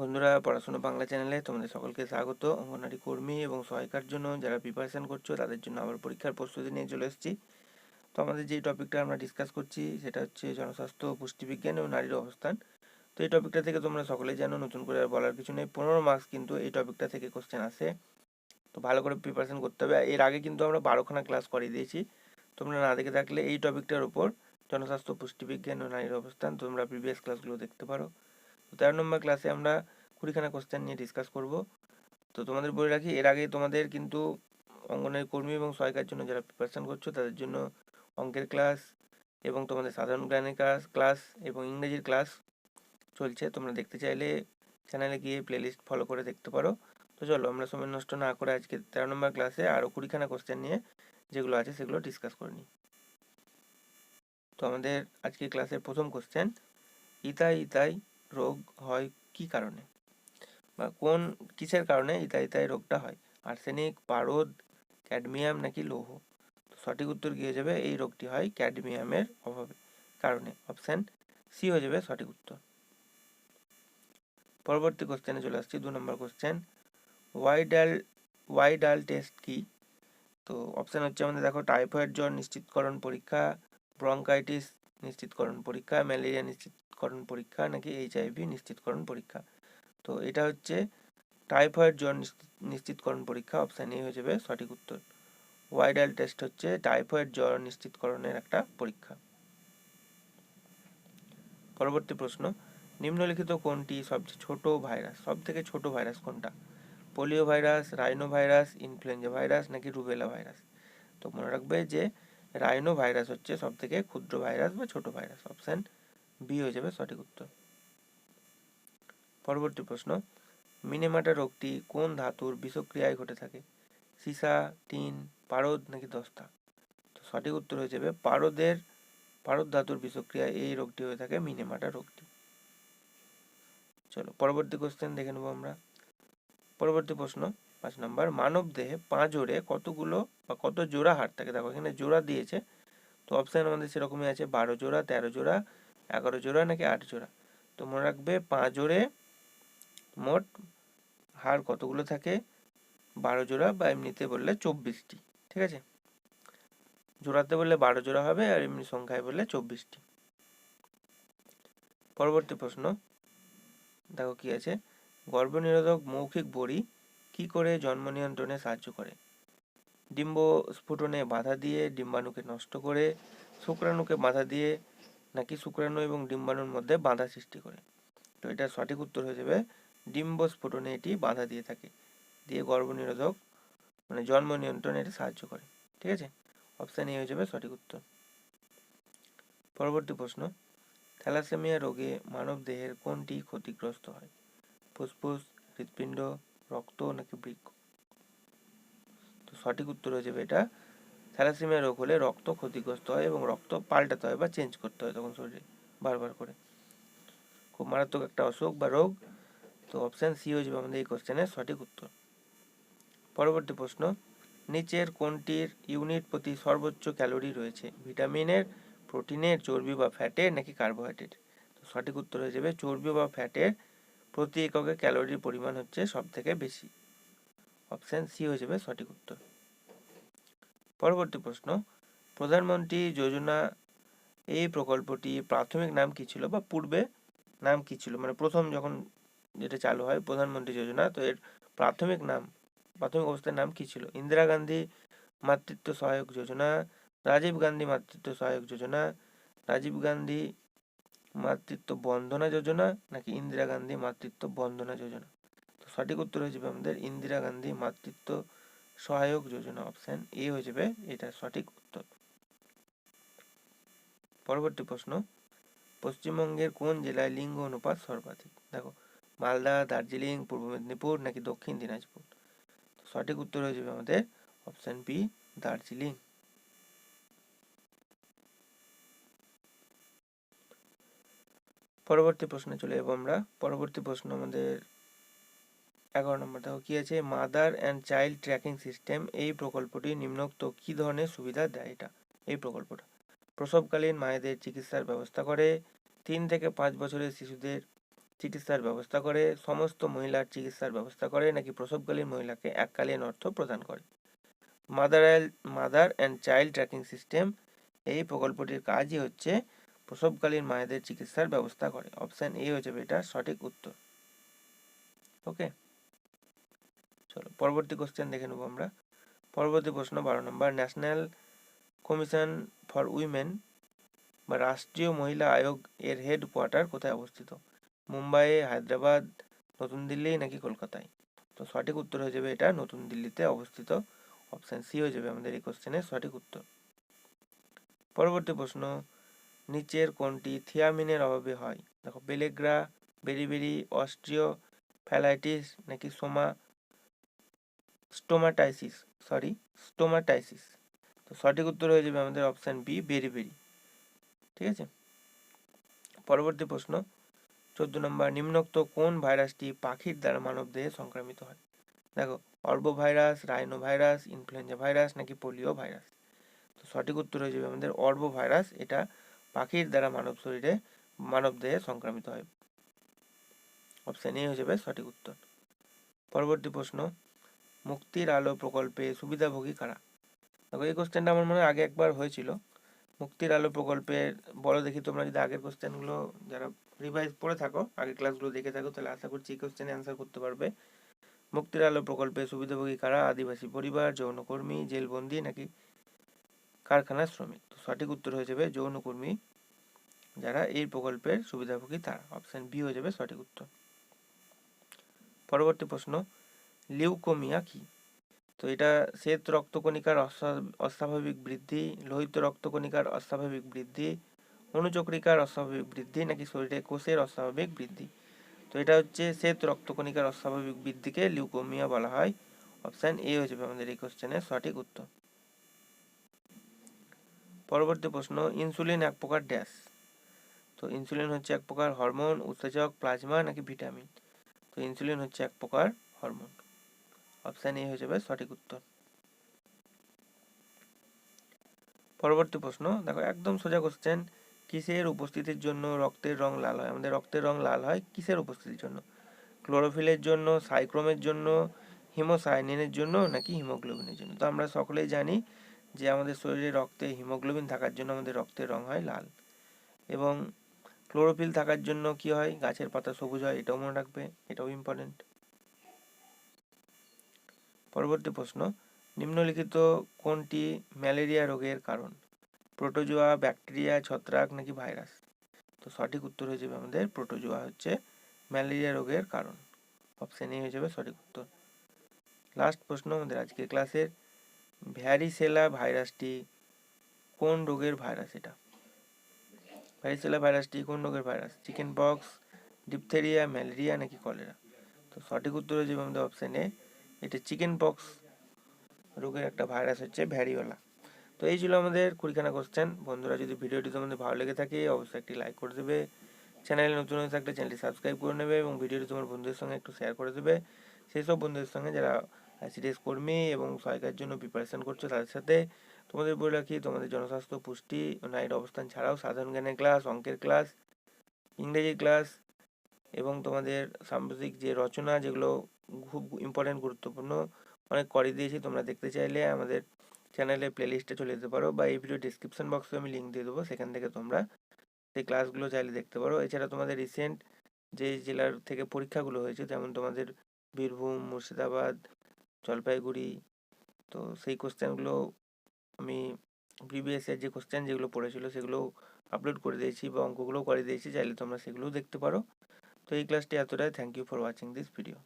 বন্ধুরা, পড়াশোনা বাংলা চ্যানেলে তোমাদের সকলকে স্বাগত। অঙ্গনারী কর্মী এবং সহায়িকার জন্য যারা প্রিপারেশন করছ, তাদের জন্য আবার পরীক্ষার প্রস্তুতি নিয়ে চলে এসেছি। তো আমাদের যে টপিকটা আমরা ডিসকাস করছি, সেটা হচ্ছে জনস্বাস্থ্য, পুষ্টিবিজ্ঞান এবং নারীর অবস্থান। তো এই টপিকটা থেকে তোমরা সকলেই জানো, নতুন করে আর বলার কিছু নেই। পনেরো মার্কস কিন্তু এই টপিকটা থেকে কোশ্চেন আসে। তো ভালো করে প্রিপারেশান করতে হবে। এর আগে কিন্তু আমরা বারোখানা ক্লাস করিয়ে দিয়েছি। তোমরা না দেখে থাকলে এই টপিকটার উপর জনস্বাস্থ্য, পুষ্টিবিজ্ঞান ও নারীর অবস্থান তোমরা প্রিভিয়াস ক্লাসগুলো দেখতে পারো। তো তেরো নম্বর ক্লাসে আমরা কুড়িখানা কোশ্চেন নিয়ে ডিসকাস করব। তো তোমাদের বলে রাখি, এর আগে তোমাদের কিন্তু অঙ্গনের কর্মী এবং সহায়িকার জন্য যারা প্রিপারেশন করছ, তাদের জন্য অঙ্কের ক্লাস এবং তোমাদের সাধারণ জ্ঞানের ক্লাস ক্লাস এবং ইংরেজির ক্লাস চলছে। তোমরা দেখতে চাইলে চ্যানেলে গিয়ে প্লেলিস্ট ফলো করে দেখতে পারো। তো চলো, আমরা সময় নষ্ট না করে আজকে তেরো নম্বর ক্লাসে আরও কুড়িখানা কোশ্চেন নিয়ে যেগুলো আছে সেগুলো ডিসকাস করে নিই। তো আমাদের আজকে ক্লাসের প্রথম কোশ্চেন ইতাই ইতাই রোগ হয় কি কারণে? বা কোন কিসের কারণে ইতাই রোগটা হয়? আর্সেনিক, পারদ, ক্যাডমিয়াম নাকি লৌহ? সঠিক উত্তর গিয়ে যাবে এই রোগটি হয় ক্যাডমিয়ামের অভাবে। কারণে অপশান সি হয়ে যাবে সঠিক উত্তর। পরবর্তী কোশ্চেনে চলে আসছি, দু নম্বর কোশ্চেন ওয়াইডাল ওয়াইডাল টেস্ট কি? তো অপশান হচ্ছে আমাদের দেখো টাইফয়েড জ্বর নিশ্চিতকরণ পরীক্ষা ব্রঙ্কাইটিস নিশ্চিতকরণ পরীক্ষা ম্যালেরিয়া নিশ্চিতকরণ পরীক্ষা নাকি এইচআইভি নিশ্চিতকরণ পরীক্ষা? তো এটা হচ্ছে টাইফয়েড জ্বর নিশ্চিতকরণ পরীক্ষা অপশান এ হয়ে যাবে সঠিক উত্তর। ওয়াইডাল টেস্ট হচ্ছে টাইফয়েড জ্বর নিশ্চিতকরণের একটা পরীক্ষা। পরবর্তী প্রশ্ন, নিম্নলিখিত কোনটি সবচেয়ে ছোট ভাইরাস? সব থেকে ছোট ভাইরাস কোনটা? Polio virus rhino virus influenza virus নাকি রুবেলা ভাইরাস? তো মনে রাখবে যে রাইনো ভাইরাস হচ্ছে সব থেকে ক্ষুদ্র ভাইরাস বা ছোট ভাইরাস। অপশান বি হয়ে যাবে সঠিক উত্তর। পরবর্তী প্রশ্ন, মিনেমাটা রোগটি কোন ধাতুর বিষক্রিয়ায় ঘটে থাকে? সীসা, টিন, পারদ নাকি দস্তা? তো সঠিক উত্তর হয়ে যাবে পারদের, পারদ ধাতুর বিষক্রিয়ায় এই রোগটি হয়ে থাকে মিনেমাটা রোগটি। চলো পরবর্তী কোশ্চেন দেখে নেব আমরা। পরবর্তী প্রশ্ন, পাঁচ নম্বর, মানব দেহে পা জোরে কতগুলো বা কত জোড়া হাড় থাকে? দেখো এখানে জোড়া দিয়েছে, তো অপশান আমাদের সেরকমই আছে, বারো জোড়া, তেরো জোড়া এগারো জোড়া নাকি আট জোড়া? তো মনে রাখবে পাঁজরে মোট হাড় কতগুলো থাকে? বারো জোড়া বা এমনিতে বললে চব্বিশটি, ঠিক আছে? জোড়াতে বললে বারো জোড়া হবে আর এমনি সংখ্যায় বললে চব্বিশটি। পরবর্তী প্রশ্ন, দেখো কি আছে? গর্ভনিরোধক মৌখিক বড়ি কি করে জন্ম নিয়ন্ত্রণে সাহায্য করে? ডিম্ব স্ফুটনে বাধা দিয়ে ডিম্বাণুকে নষ্ট করে শুক্রাণুকে বাধা দিয়ে নাকি শুক্রাণু এবং ডিম্বাণুর মধ্যে বাধা সৃষ্টি করে। তো এটা সঠিক উত্তর হয়ে যাবে ডিম্ব স্ফুটনে এটি বাধা দিয়ে থাকে, দিয়ে গর্ভনিরোধক মানে জন্ম নিয়ন্ত্রণে এটি সাহায্য করে, ঠিক আছে? অপশান এ হয়ে যাবে সঠিক উত্তর। পরবর্তী প্রশ্ন, থ্যালাসেমিয়া রোগে মানব দেহের কোনটি ক্ষতিগ্রস্ত হয়? ফুসফুস, হৃৎপিণ্ড, রক্ত নাকি বৃক্ষ? তো সঠিক উত্তর হয়ে যাবে এটা থ্যালাসেমিয়া রোগ হলে রক্ত ক্ষতিগ্রস্ত হয় এবং রক্ত পাল্টাতে হয় বা চেঞ্জ করতে হয় তখন শরীরে বারবার করে। খুব মারাত্মক একটা অসুখ বা রোগ। তো অপশান সি হয়ে যাবে আমাদের এই কোশ্চেনের সঠিক উত্তর। পরবর্তী প্রশ্ন, নিচের কোনটির ইউনিট প্রতি সর্বোচ্চ ক্যালোরি রয়েছে? ভিটামিনের প্রোটিনের চর্বি বা ফ্যাটের নাকি কার্বোহাইড্রেট তো সঠিক উত্তর হয়ে যাবে চর্বি বা ফ্যাটের প্রতি এককে ক্যালোরির পরিমাণ হচ্ছে সব থেকে বেশি। অপশান সি হয়ে যাবে সঠিক উত্তর। পরবর্তী প্রশ্ন, প্রধানমন্ত্রী যোজনা, এই প্রকল্পটি প্রাথমিক নাম কি ছিল বা পূর্বে নাম কি ছিল? মানে প্রথম যখন যেটা চালু হয় প্রধানমন্ত্রী যোজনা, তো এর প্রাথমিক নাম, প্রাথমিক অবস্থার নাম কি ছিল? ইন্দিরা গান্ধী মাতৃত্ব সহায়ক যোজনা, রাজীব গান্ধী মাতৃত্ব সহায়ক যোজনা, রাজীব গান্ধী মাতৃত্ব বন্দনা যোজনা নাকি ইন্দিরা গান্ধী মাতৃত্ব বন্দনা যোজনা? তো সঠিক উত্তর হয়ে যাবে আমাদের ইন্দিরা গান্ধী মাতৃত্ব সহায়ক যোজনা অপশান এ হয়ে যাবে, এটা সঠিক উত্তর। পরবর্তী প্রশ্ন, পশ্চিমবঙ্গের কোন জেলায় লিঙ্গ অনুপাত সর্বাধিক? দেখো, মালদা, দার্জিলিং, পূর্ব মেদিনীপুর নাকি দক্ষিণ দিনাজপুর? সঠিক উত্তর হয়ে যাবে আমাদের অপশান বি দার্জিলিং। পরবর্তী প্রশ্নে চলে যাব আমরা। পরবর্তী প্রশ্ন আমাদের এগারো নম্বর দেখো, কি আছে? Mother and child tracking system এই প্রকল্পটি নিম্নোক্ত কি ধরনের সুবিধা দেয় এটা? এই প্রকল্পটা। প্রসবকালীন মায়েদের চিকিৎসার ব্যবস্থা করে, তিন থেকে পাঁচ বছরের শিশুদের চিকিৎসার ব্যবস্থা করে, সমস্ত মহিলার চিকিৎসার ব্যবস্থা করে, নাকি প্রসবকালীন মহিলাকে এককালীন অর্থ প্রদান করে। Mother mother and child tracking system এই প্রকল্পটির কাজই হচ্ছে প্রসবকালীন মায়েদের চিকিৎসার ব্যবস্থা করে। অপশান এ হচ্ছে এটা সঠিক উত্তর। ওকে চলো, পরবর্তী কোশ্চেন দেখে নেব আমরা। পরবর্তী প্রশ্ন, বারো নম্বর ন্যাশনাল কমিশন ফর উইমেন বা রাষ্ট্রীয় মহিলা আয়োগ এর হেড কোয়ার্টার কোথায় অবস্থিত? মুম্বাইয়ে হায়দ্রাবাদ, নতুন দিল্লি নাকি কলকাতায়? তো সঠিক উত্তর হয়ে যাবে এটা, নতুন দিল্লিতে অবস্থিত। অপশান সি হয়ে যাবে আমাদের এই কোশ্চেনের সঠিক উত্তর। পরবর্তী প্রশ্ন, নিচের কোনটি থিয়ামিনের অভাবে হয়? দেখো বেলেগ্রা বেরিবেরি অস্ট্রিও ফ্যালাইটিস নাকি সোমা স্টোমাটাইসিস সরি স্টোমাটাইসিস তো সঠিক উত্তর হয়ে যাবে আমাদের অপশান বি বেরিবেরি ঠিক আছে? পরবর্তী প্রশ্ন। চোদ্দ নম্বর, নিম্নোক্ত কোন ভাইরাসটি পাখির দ্বারা মানব দেহে সংক্রামিত হয়? দেখো arbo virus rhino virus influenza virus নাকি পোলিও ভাইরাস? তো সঠিক উত্তর হয়ে যাবে আমাদের অর্বো ভাইরাস এটা পাখির দ্বারা মানব শরীরে, মানব দেহে সংক্রামিত হয়। অপশান এ হয়ে যাবে সঠিক উত্তর। পরবর্তী প্রশ্ন। মুক্তির আলো প্রকল্পে সুবিধাভোগী কারা? দেখো, এই কোশ্চেনটা আমার মনে হয় আগে একবার হয়েছিল। মুক্তির আলো প্রকল্পের বলো দেখি তোমরা যদি আগের কোশ্চেনগুলো যারা রিভাইজ পড়ে থাকো, আগের ক্লাসগুলো দেখে থাকো, তাহলে আশা করছি এই কোশ্চেনে অ্যান্সার করতে পারবে। মুক্তির আলো প্রকল্পে সুবিধাভোগী কারা? আদিবাসী পরিবার, যৌনকর্মী, জেলবন্দি নাকি কারখানার শ্রমিক? তো সঠিক উত্তর হয়ে যাবে যৌনকর্মী। যারা এই প্রকল্পের সুবিধাভোগী তারা। অপশন বি হয়ে যাবে সঠিক উত্তর। পরবর্তী প্রশ্ন। লিউকোমিয়া কি? তো এটা শ্বেত রক্তকণিকার অস্বাভাবিক বৃদ্ধি, লোহিত রক্তকণিকার অস্বাভাবিক বৃদ্ধি, অনুচক্রিকার অস্বাভাবিক বৃদ্ধি নাকি শরীরে কোষের অস্বাভাবিক বৃদ্ধি? তো এটা হচ্ছে শ্বেত রক্তকণিকার অস্বাভাবিক বৃদ্ধিকে লিউকোমিয়া বলা হয়। অপশান এ হয়ে যাবে আমাদের এই কোশ্চেনের সঠিক উত্তর। পরবর্তী প্রশ্ন ইনসুলিন এক প্রকার ড্যাশ। তো ইনসুলিন হচ্ছে এক প্রকার হরমোন উত্তেজক প্লাজমা নাকি ভিটামিন তো ইনসুলিন হচ্ছে এক প্রকার হরমোন। অপশান এ হয়ে যাবে সঠিক উত্তর। পরবর্তী প্রশ্ন, দেখো একদম সোজা কোশ্চেন কিসের উপস্থিতির জন্য রক্তের রং লাল হয়? আমাদের রক্তের রং লাল হয় কিসের উপস্থিতির জন্য? ক্লোরোফিলের জন্য সাইক্রোমের জন্য হিমোসাইনিনের জন্য নাকি হিমোগ্লোবিনের জন্য? তো আমরা সকলেই জানি যে আমাদের শরীরে রক্তে হিমোগ্লোবিন থাকার জন্য আমাদের রক্তের রং হয় লাল। এবং ক্লোরোফিল থাকার জন্য কি হয়? গাছের পাতা সবুজ হয়, এটাও মনে রাখবে, এটাও ইম্পর্টেন্ট পরবর্তী প্রশ্ন, নিম্নলিখিত কোনটি ম্যালেরিয়া রোগের কারণ? প্রোটোজোয়া, ব্যাকটেরিয়া, ছত্রাক নাকি ভাইরাস? তো সঠিক উত্তর হয়ে যাবে আমাদের প্রোটোজোয়া হচ্ছে ম্যালেরিয়া রোগের কারণ। অপশান এ হয়ে যাবে সঠিক উত্তর। লাস্ট প্রশ্ন আমাদের আজকের ক্লাসের ভ্যারিসেলা ভাইরাসটি কোন রোগের ভাইরাস এটা? ভ্যারিসেলা ভাইরাসটি কোন রোগের virus? Chicken pox diphtheria malaria নাকি কলেরা তো সঠিক উত্তর হয়ে যাবে আমাদের অপশান এ এটা চিকেন পক্স রোগের একটা ভাইরাস হচ্ছে ভ্যারিওলা। তো এই ছিল আমাদের কুড়িখানা কোশ্চেন বন্ধুরা, যদি ভিডিওটি তোমাদের ভালো লেগে থাকে, অবশ্যই একটি লাইক করে দেবে। চ্যানেলে নতুন হয়ে থাকলে চ্যানেলটি সাবস্ক্রাইব করে নেবে এবং ভিডিওটি তোমার বন্ধুদের সঙ্গে একটু শেয়ার করে দেবে। সেই সব বন্ধুদের সঙ্গে যারা আইসিডিএস কর্মী এবং সহায়কার জন্য প্রিপারেশন করছ, তাদের সাথে তোমাদের বলে রাখি, তোমাদের জনস্বাস্থ্য পুষ্টি নাইট অবস্থান ছাড়াও সাধারণ জ্ঞানের ক্লাস অঙ্কের ক্লাস ইংরেজি ক্লাস এবং তোমাদের সাম্প্রতিক যে রচনা যেগুলো খুব ইম্পর্টেন্ট গুরুত্বপূর্ণ, অনেক করে দিয়েছি, তোমরা দেখতে চাইলে আমাদের চ্যানেলে প্লেলিস্টে চলে যেতে পারো বা এই ভিডিও ডিসক্রিপশন বক্সে আমি লিঙ্ক দিয়ে দেবো, সেখান থেকে তোমরা সেই ক্লাসগুলো চাইলে দেখতে পারো। এছাড়া তোমাদের রিসেন্ট যে জেলার থেকে পরীক্ষাগুলো হয়েছে, যেমন তোমাদের বীরভূম, মুর্শিদাবাদ, জলপাইগুড়ি, তো সেই কোশ্চেনগুলো আমি প্রিভিয়াস যে কোশ্চেন যেগুলো পড়েছিল সেগুলো আপলোড করে দিয়েছি বা অঙ্কগুলোও করে দিয়েছি, চাইলে তোমরা সেগুলোও দেখতে পারো। তো এই ক্লাসটি এতটাই। Thank you for watching this video